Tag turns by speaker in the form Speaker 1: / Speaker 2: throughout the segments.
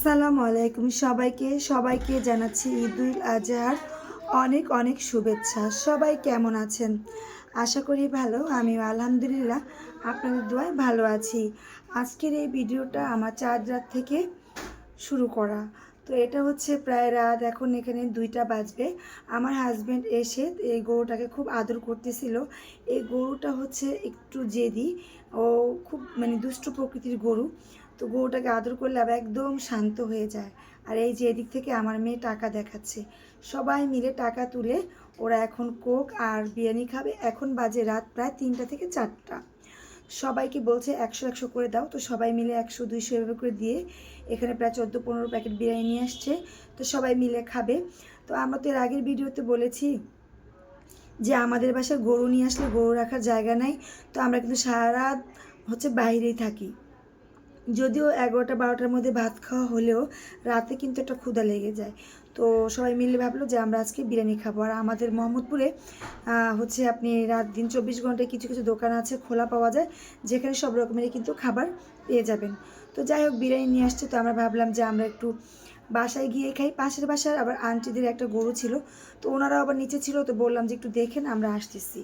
Speaker 1: আসসালামু আলাইকুম সবাইকে। সবাইকে জানাচ্ছি ঈদ উল আজহার অনেক অনেক শুভেচ্ছা। সবাই কেমন আছেন? আশা করি ভালো আমি আলহামদুলিল্লাহ আপনাদের দোয়ায় ভালো আছি। আজকের এই ভিডিওটা আমার চার রাত থেকে শুরু করা। তো এটা হচ্ছে প্রায় রাত, এখন এখানে দুইটা বাজবে। আমার হাজব্যান্ড এসে এই গরুটাকে খুব আদর করতেছিল। এই গরুটা হচ্ছে একটু জেদি, ও খুব মানে দুষ্ট প্রকৃতির গরু। তো গরুটাকে আদর করলে আবার একদম শান্ত হয়ে যায়। আর এই যে এদিক থেকে আমার মেয়ে টাকা দেখাচ্ছে। সবাই মিলে টাকা তুলে ওরা এখন কোক আর বিরিয়ানি খাবে। এখন বাজে রাত প্রায় তিনটা থেকে চারটা। সবাইকে বলছে একশো একশো করে দাও। তো সবাই মিলে একশো, দুইশো এভাবে করে দিয়ে এখানে প্রায় চোদ্দ, পনেরো প্যাকেট বিরিয়ানি নিয়ে আসছে। তো সবাই মিলে খাবে। তো আমরা তো এর আগের ভিডিওতে বলেছি যে আমাদের বাসায় গরু নিয়ে আসলে গরু রাখার জায়গা নাই। তো আমরা কিন্তু সারা হচ্ছে বাইরেই থাকি। যদিও এগারোটা, বারোটার মধ্যে ভাত খাওয়া হলেও রাতে কিন্তু একটা ক্ষুধা লেগে যায়। তো সবাই মিলে ভাবলো যে আমরা আজকে বিরিয়ানি খাব। আর আমাদের মোহাম্মদপুরে হচ্ছে আপনি রাত দিন চব্বিশ ঘন্টায় কিছু কিছু দোকান আছে, খোলা পাওয়া যায়, যেখানে সব রকমেরই কিন্তু খাবার পেয়ে যাবেন। তো যাই হোক, বিরিয়ানি নিয়ে আসছে। তো আমরা ভাবলাম যে আমরা একটু বাসায় গিয়ে খাই। পাশের বাসার আবার আন্টিদের একটা গরু ছিল। তো ওনারা আবার নিচে ছিল। তো বললাম যে একটু দেখেন, আমরা আসতেছি।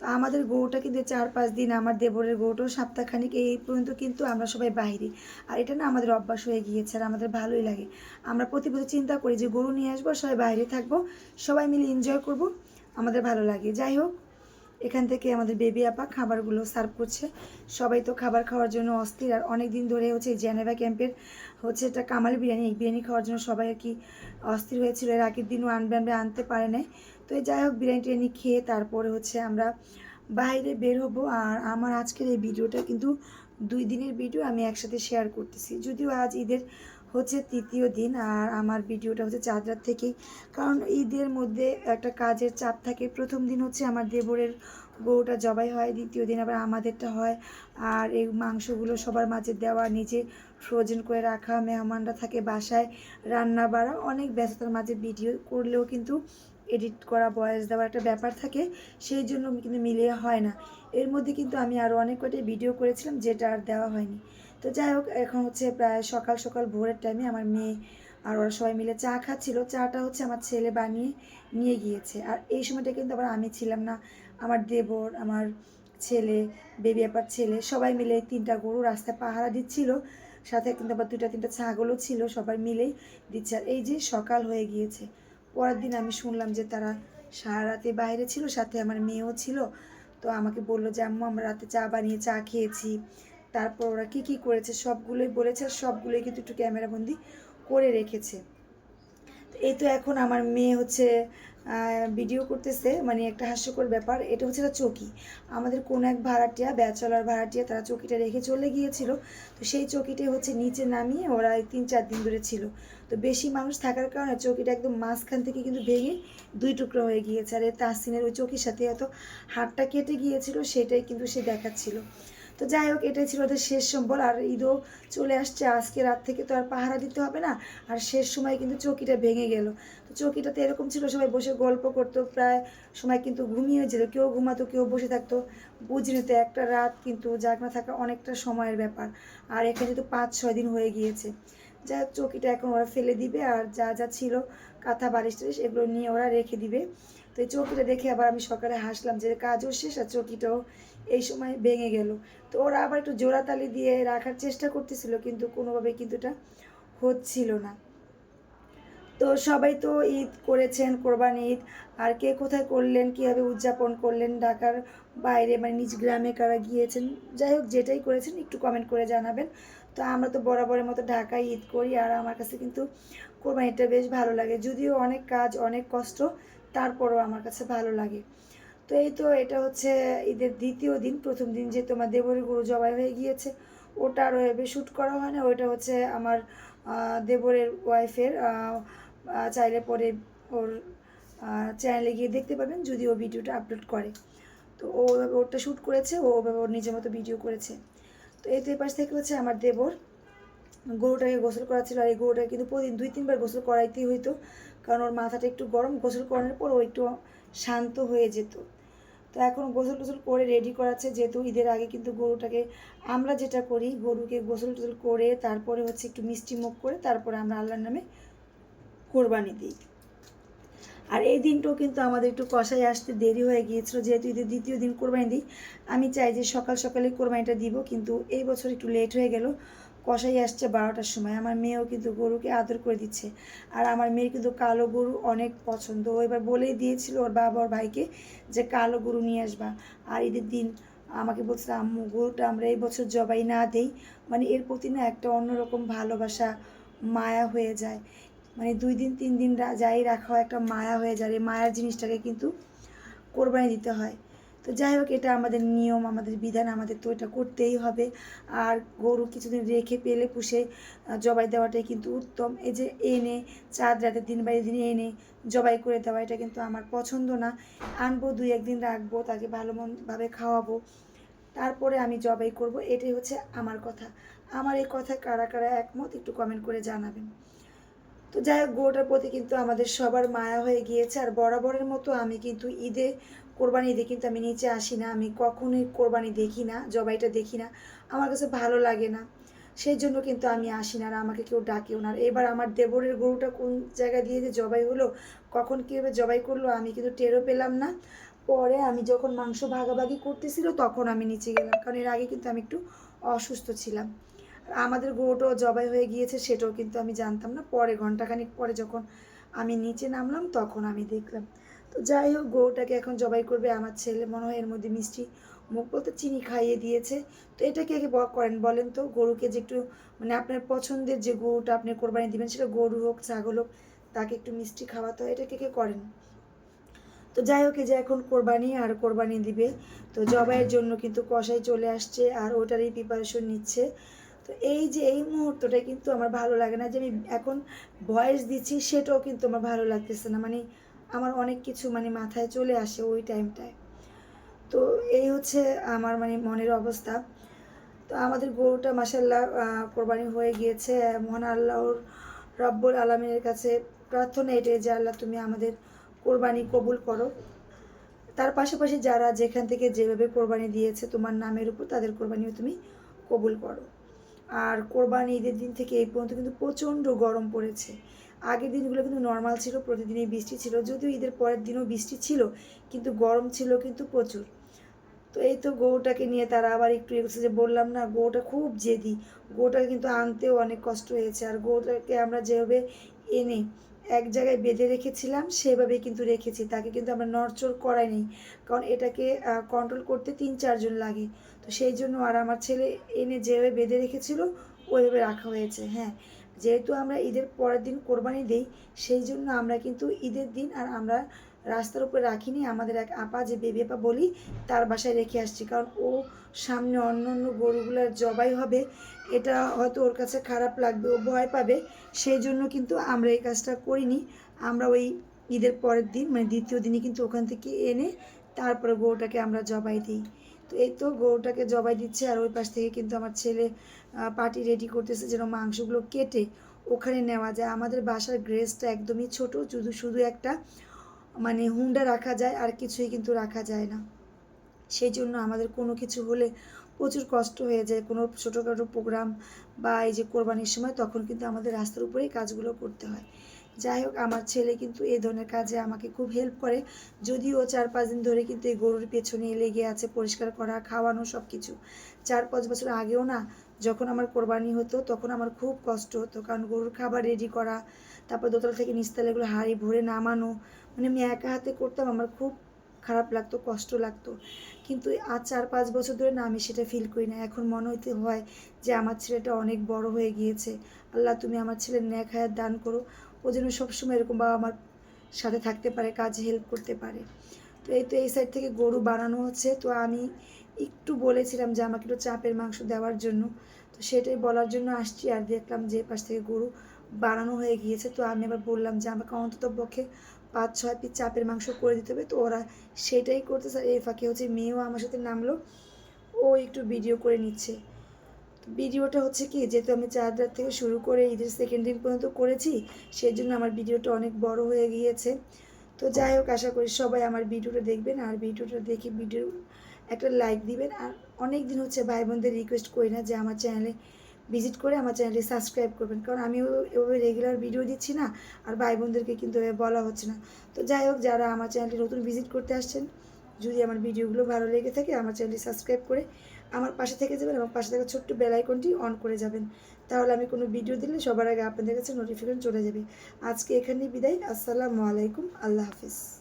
Speaker 1: তো আমাদের গরুটা কিন্তু চার পাঁচ দিন আমার দেবরের গরুটাও সপ্তাহখানিক এই পর্যন্ত কিন্তু আমরা সবাই বাইরে আর এটা না আমাদের অভ্যাস হয়ে গিয়েছে আর আমাদের ভালোই লাগে। আমরা প্রতি চিন্তা করি যে গরু নিয়ে আসব, সবাই বাইরে থাকব, সবাই মিলে এনজয় করব, আমাদের ভালো লাগে। যাই হোক, এখান থেকে আমাদের বেবি আপা খাবারগুলো সার্ভ করছে। সবাই তো খাবার খাওয়ার জন্য অস্থির আর অনেক দিন ধরে হচ্ছে জেনেভা ক্যাম্পের হচ্ছে একটা কামাল বিরিয়ানি, এই বিরিয়ানি খাওয়ার জন্য সবাই আর কি অস্থির হয়েছিল। এর আগের দিনও আনবে আনবে, আনতে পারে নাই। তো যাই হোক বিরিয়ানি টিরিয়ানি খেয়ে তারপরে হচ্ছে আমরা বাইরে বের হব। আর আমার আজকের এই ভিডিওটা কিন্তু দুই দিনের ভিডিও আমি একসাথে শেয়ার করতেছি। যদিও আজ ঈদের হচ্ছে তৃতীয় দিন আর আমার ভিডিওটা হচ্ছে চার রাত থেকেই। কারণ ঈদের মধ্যে একটা কাজের চাপ থাকে। প্রথম দিন হচ্ছে আমার দেবরের গরুটা জবাই হয়, দ্বিতীয় দিন আবার আমাদেরটা হয়। আর এই মাংসগুলো সবার মাঝে দেওয়া, নিজে ফ্রোজেন করে রাখা, মেহমানরা থাকে বাসায় রান্না বাড়া, অনেক ব্যস্ততার মাঝে ভিডিও করলেও কিন্তু এডিট করা বয়স দেওয়ার একটা ব্যাপার থাকে, সেই জন্য কিন্তু মিলিয়ে হয় না। এর মধ্যে কিন্তু আমি আরও অনেক কটাই ভিডিও করেছিলাম যেটা আর দেওয়া হয়নি। তো যাই হোক, এখন হচ্ছে প্রায় সকাল সকাল ভোরের টাইমে আমার মেয়ে আর ওরা সবাই মিলে চা খাচ্ছিল। চাটা হচ্ছে আমার ছেলে বানিয়ে নিয়ে গিয়েছে। আর এই সময়টা কিন্তু আবার আমি ছিলাম না। আমার দেবর, আমার ছেলে বেবি আপার ছেলে, সবাই মিলে তিনটা গরু রাস্তায় পাহারা দিচ্ছিল। সাথে কিন্তু আবার দুইটা, তিনটা ছাগলও ছিল, সবাই মিলেই দিচ্ছে। আর এই যে সকাল হয়ে গিয়েছে। পরের দিন আমি শুনলাম যে তারা সারা রাতে বাইরে ছিল, সাথে আমার মেয়েও ছিল। তো আমাকে বলল যে, আম্মু, আমরা রাতে চা বানিয়ে চা খেয়েছি। তারপর ওরা কী কী করেছে সবগুলোই বলেছে আর সবগুলোই কিন্তু একটু ক্যামেরাবন্দি করে রেখেছে। এই তো এখন আমার মেয়ে হচ্ছে ভিডিও করতেছে মানে একটা হাস্যকর ব্যাপার, এটা হচ্ছে একটা চকি। আমাদের কোন এক ভাড়াটিয়া, ব্যাচলার ভাড়াটিয়া, তারা চকিটা রেখে চলে গিয়েছিল। তো সেই চকিটা হচ্ছে নিচে নামিয়ে ওরা তিন চার দিন ধরে ছিল। তো বেশি মানুষ থাকার কারণে চকিটা একদম মাঝখান থেকে কিন্তু ভেঙে দুই টুকরো হয়ে গিয়েছে। আর এই তাহসিনের ওই চকির সাথে এত হাতটা কেটে গিয়েছিল, সেটাই কিন্তু সে দেখাচ্ছিল। তো যাই হোক, এটাই ছিল ওদের শেষ সম্বল। আর ঈদও চলে আসছে আজকে রাত থেকে, তো আর পাহারা দিতে হবে না। আর শেষ সময় কিন্তু চকিটা ভেঙে গেল। তো চকিটাতে এরকম ছিল, সবাই বসে গল্প করতো। প্রায় সময় কিন্তু ঘুমিয়ে যেত, কেউ ঘুমাতো, কেউ বসে থাকতো। বুঝিনি তো, একটা রাত কিন্তু জাগনা থাকা অনেকটা সময়ের ব্যাপার। আর এখানে তো পাঁচ, ছয় দিন হয়ে গিয়েছে। হোক, চকিটা এখন ওরা ফেলে দিবে, আর যা যা ছিল, কাঁথা বালিশ টালিশ এগুলো নিয়ে ওরা রেখে দিবে। তো এই চৌকিটা দেখে আবার আমি সকালে হাসলাম যে কাজও শেষ আর চৌকিটাও এই সময় ভেঙে গেল। তো ওরা আবার একটু জোড়াতালি দিয়ে রাখার চেষ্টা করতেছিল, কিন্তু কোনোভাবে কিন্তু এটা হচ্ছিল না। তো সবাই তো ঈদ করেছেন, কোরবান ঈদ, আর কে কোথায় করলেন, কীভাবে উদযাপন করলেন, ঢাকার বাইরে মানে নিজ গ্রামে কারা গিয়েছেন, যাই হোক যেটাই করেছেন, একটু কমেন্ট করে জানাবেন। তো আমরা তো বরাবরের মতো ঢাকায় ঈদ করি, আর আমার কাছে কিন্তু কোরবানিটা বেশ ভালো লাগে। যদিও অনেক কাজ, অনেক কষ্ট তারপরও আমার কাছে ভালো লাগে। তো এই তো এটা হচ্ছে ঈদের দ্বিতীয় দিন, প্রথম দিন যে তোমার দেবরের গরু জবাই হয়ে গিয়েছে, ওটা আর ওইভাবে শ্যুট করা হয় না, ওইটা হচ্ছে আমার দেবরের ওয়াইফের চাইলে পরে ওর চ্যানেলে গিয়ে দেখতে পাবেন যদি ও ভিডিওটা আপলোড করে। তো ও ওইভাবে ওরটা শ্যুট করেছে, ও ওভাবে ওর নিজের মতো ভিডিও করেছে। তো এই তো পাশ থেকে হচ্ছে আমার দেবর, গরুটাকে গোসল করা ছিল আর এই গরুটাকে কিন্তু প্রতিদিন দুই তিনবার গোসল করাইতেই হইতো। কারণ ওর মাথাটা একটু গরম, গোসল করানোর পর ও একটু শান্ত হয়ে যেত। তো এখন গোসল টোসল করে রেডি করাচ্ছে, যেহেতু ঈদের আগে কিন্তু গরুটাকে আমরা যেটা করি, গরুকে গোসল টোসল করে তারপরে হচ্ছে একটু মিষ্টি মুখ করে তারপরে আমরা আল্লাহর নামে কোরবানি দিই। আর এই দিনটাও কিন্তু আমাদের একটু কষায় আসতে দেরি হয়ে গিয়েছিল, যেহেতু ঈদের দ্বিতীয় দিন কোরবানি দিই। আমি চাই যে সকাল সকালে কোরবানিটা দিব, কিন্তু এই বছর একটু লেট হয়ে গেল। কষাই আসছে বারোটার সময়। আমার মেয়েও কিন্তু গরুকে আদর করে দিচ্ছে। আর আমার মেয়ের কিন্তু কালো গরু অনেক পছন্দ। ও এবার বলেই দিয়েছিল ওর বাবা, ওর ভাইকে যে কালো গরু নিয়ে আসবা। আর ঈদের দিন আমাকে বলছিল, আম্মু, গরুটা আমরা এই বছর জবাই না দেই। মানে এর প্রতি না একটা অন্যরকম ভালোবাসা, মায়া হয়ে যায়। মানে দুই দিন, তিন দিন যাই রাখা হয় একটা মায়া হয়ে যায়। এই মায়ার জিনিসটাকে কিন্তু কোরবানি দিতে হয়। তো যাই হোক, এটা আমাদের নিয়ম, আমাদের বিধান, আমাদের তো এটা করতেই হবে। আর গরু কিছুদিন রেখে পেলে পুষে জবাই দেওয়াটাই কিন্তু উত্তম। এই যে এনে, চাঁদ রাতের দিন বাইরে দিন এনে জবাই করে দেওয়া, এটা কিন্তু আমার পছন্দ না। আনব, দুই একদিন রাখব, তাকে ভালো মনভাবে খাওয়াবো। তারপরে আমি জবাই করব, এটাই হচ্ছে আমার কথা। আমার এই কথা কারা কারা একমত, একটু কমেন্ট করে জানাবেন। তো যাই হোক, গরুটার প্রতি কিন্তু আমাদের সবার মায়া হয়ে গিয়েছে। আর বরাবরের মতো আমি কিন্তু ঈদে কোরবানি ঈদে কিন্তু আমি নিচে আসি না, আমি কখনোই কোরবানি দেখি না, জবাইটা দেখি না। আমার কাছে ভালো লাগে না। সেই জন্য কিন্তু আমি আসি না আর আমাকে কেউ ডাকেও না। এবার আমার দেবরের গরুটা কোন জায়গা দিয়ে যে জবাই হলো, কখন কীভাবে জবাই করল আমি কিন্তু টেরও পেলাম না। পরে আমি যখন মাংস ভাগাভাগি করতেছিল তখন আমি নিচে গেলাম, কারণ এর আগে কিন্তু আমি একটু অসুস্থ ছিলাম। আমাদের গরুটাও জবাই হয়ে গিয়েছে সেটাও কিন্তু আমি জানতাম না। পরে ঘন্টাখানিক পরে যখন আমি নিচে নামলাম তখন আমি দেখলাম। তো যাই হোক, গরুটাকে এখন জবাই করবে। আমার ছেলে মনে হয় এর মধ্যে মিষ্টি মুখ বলতে চিনি খাইয়ে দিয়েছে। তো এটা কে করেন বলেন তো? গরুকে যে একটু মানে আপনার পছন্দের যে গরুটা আপনি কোরবানি দিবেন সেটা গরু হোক, ছাগল হোক, তাকে একটু মিষ্টি খাওয়াতে হয় এটা কে কে করেন? তো যাই হোক যে এখন কোরবানি আর কোরবানি দিবে। তো জবাইয়ের জন্য কিন্তু কষাই চলে আসছে আর ওটারই প্রিপারেশন নিচ্ছে। তো এই যে এই মুহূর্তটা কিন্তু আমার ভালো লাগে না যে আমি এখন ভয়েস দিচ্ছি, সেটাও কিন্তু আমার ভালো লাগতেছে না। মানে আমার অনেক কিছু মানে মাথায় চলে আসে ওই টাইমটায় তো এই হচ্ছে আমার মানে মনের অবস্থা। তো আমাদের গরুটা মাসাল্লাহ কোরবানি হয়ে গিয়েছে। মহান আল্লাহর রব্বুল আলমিনের কাছে প্রার্থনা এটাই যে, আল্লাহ তুমি আমাদের কোরবানি কবুল করো। তার পাশাপাশি যারা যেখান থেকে যেভাবে কোরবানি দিয়েছে তোমার নামের উপর, তাদের কোরবানিও তুমি কবুল করো। আর কোরবানি ঈদের দিন থেকে এই পর্যন্ত কিন্তু প্রচণ্ড গরম পড়েছে। আগের দিনগুলো কিন্তু নর্মাল ছিল, প্রতিদিনই বৃষ্টি ছিল, যদিও ঈদের পরের দিনও বৃষ্টি ছিল, কিন্তু গরম ছিল কিন্তু প্রচুর। তো এই তো গরুটাকে নিয়ে তারা আবার একটু এগোচ্ছে যে বললাম না, গরুটা খুব জেদি। গরুটাকে কিন্তু আনতেও অনেক কষ্ট হয়েছে, আর গরুটাকে আমরা যেভাবে এনে এক জায়গায় বেঁধে রেখেছিলাম, সেভাবে কিন্তু রেখেছি। তাকে কিন্তু আমরা নড়চড় করাইনি কারণ এটাকে কন্ট্রোল করতে তিন চারজন লাগে। তো সেই জন্য আর আমার ছেলে এনে যেভাবে বেঁধে রেখেছিল, ওইভাবে রাখা হয়েছে হ্যাঁ। যেহেতু আমরা ঈদের পরের দিন কোরবানি দিই, সেই জন্য আমরা কিন্তু ঈদের দিন আর আমরা রাস্তার উপরে রাখিনি, আমাদের এক আপা যে বেবি আপা বলি, তার বাসায় রেখে আসছি। কারণ ও সামনে অন্য অন্য গরুগুলোর জবাই হবে, এটা হয়তো ওর কাছে খারাপ লাগবে, ও ভয় পাবে। সেই জন্য কিন্তু আমরা এই কাজটা করিনি। আমরা ওই ঈদের পরের দিন মানে দ্বিতীয় দিনই কিন্তু ওখান থেকে এনে তারপরে গরুটাকে আমরা জবাই দিই। তো এই তো গরুটাকে জবাই দিচ্ছে আর ওই পাশ থেকে কিন্তু আমার ছেলে পার্টি রেডি করতেছে যেন মাংসগুলো কেটে ওখানে নেওয়া যায়। আমাদের বাসার গ্রেসটা একদমই ছোট, শুধু শুধু একটা মানে হুন্ডা রাখা যায়, আর কিছুই কিন্তু রাখা যায় না। সেই জন্য আমাদের কোনো কিছু হলে প্রচুর কষ্ট হয়ে যায়। কোনো ছোটোখাটো প্রোগ্রাম বা এই যে কোরবানির সময় তখন কিন্তু আমাদের রাস্তার উপরেই কাজগুলো করতে হয়। যাই হোক, আমার ছেলে কিন্তু এই ধরনের কাজে আমাকে খুব হেল্প করে। যদিও চার পাঁচ দিন ধরে কিন্তু এই গরুর পেছনে লেগে আছে, পরিষ্কার করা, খাওয়ানো সব কিছু চার পাঁচ বছর আগেও না, যখন আমার কোরবানি হতো, তখন আমার খুব কষ্ট হতো। কারণ গরুর খাবার রেডি করা, তারপর দোতলা থেকে নিচতলা এগুলো হাড়ি ভরে নামানো মানে আমি একা হাতে করতাম, আমার খুব খারাপ লাগতো, কষ্ট লাগতো। কিন্তু আজ চার, পাঁচ বছর ধরে না আমি সেটা ফিল করি না। এখন মনে হইতে হয় যে আমার ছেলেটা অনেক বড় হয়ে গিয়েছে। আল্লাহ তুমি আমার ছেলের ন্যাক হায়াত দান করো। ও যেন সবসময় এরকম বাবা আমার সাথে থাকতে পারে, কাজে হেল্প করতে পারে। তো এই তো এই সাইড থেকে গরু বানানো হচ্ছে। তো আমি একটু বলেছিলাম যে আমাকে একটু চাপের মাংস দেওয়ার জন্য। তো সেটাই বলার জন্য আসছি আর দেখলাম যে পাশ থেকে গরু বানানো হয়ে গিয়েছে। তো আমি আবার বললাম যে আমাকে অন্তত পক্ষে পাঁচ, ছয় পিস চাপের মাংস করে দিতে হবে। তো ওরা সেটাই করতেছে। এই ফাঁকে হচ্ছে, মেয়েও আমার সাথে নামলো। ও একটু ভিডিও করে নিচ্ছে। ভিডিওটা হচ্ছে কি, যেহেতু আমি চার রাত থেকে শুরু করে ঈদের সেকেন্ড দিন পর্যন্ত করেছি সেই জন্য আমার ভিডিওটা অনেক বড় হয়ে গিয়েছে। তো যাই হোক, আশা করি সবাই আমার ভিডিওটা দেখবেন। আর ভিডিওটা দেখে ভিডিও একটা লাইক দিবেন। আর অনেক দিন হচ্ছে ভাই বোনদের রিকোয়েস্ট করি না যে আমার চ্যানেলে ভিজিট করে আমার চ্যানেলটি সাবস্ক্রাইব করবেন। কারণ আমিও এভাবে রেগুলার ভিডিও দিচ্ছি না, আর ভাই বোনদেরকে কিন্তু বলা হচ্ছে না। তো যাই হোক, যারা আমার চ্যানেলটি নতুন ভিজিট করতে আসছেন, যদি আমার ভিডিওগুলো ভালো লেগে থাকে, আমার চ্যানেলটি সাবস্ক্রাইব করে আমার পাশে থেকে যাবেন এবং পাশে থাকা ছোট্ট বেল আইকনটি অন করে যাবেন। তাহলে আমি কোনো ভিডিও দিলে সবার আগে আপনাদের কাছে নোটিফিকেশন চলে যাবে। আজকে এখানেই বিদায়। আসসালামু আলাইকুম। আল্লাহ হাফিজ।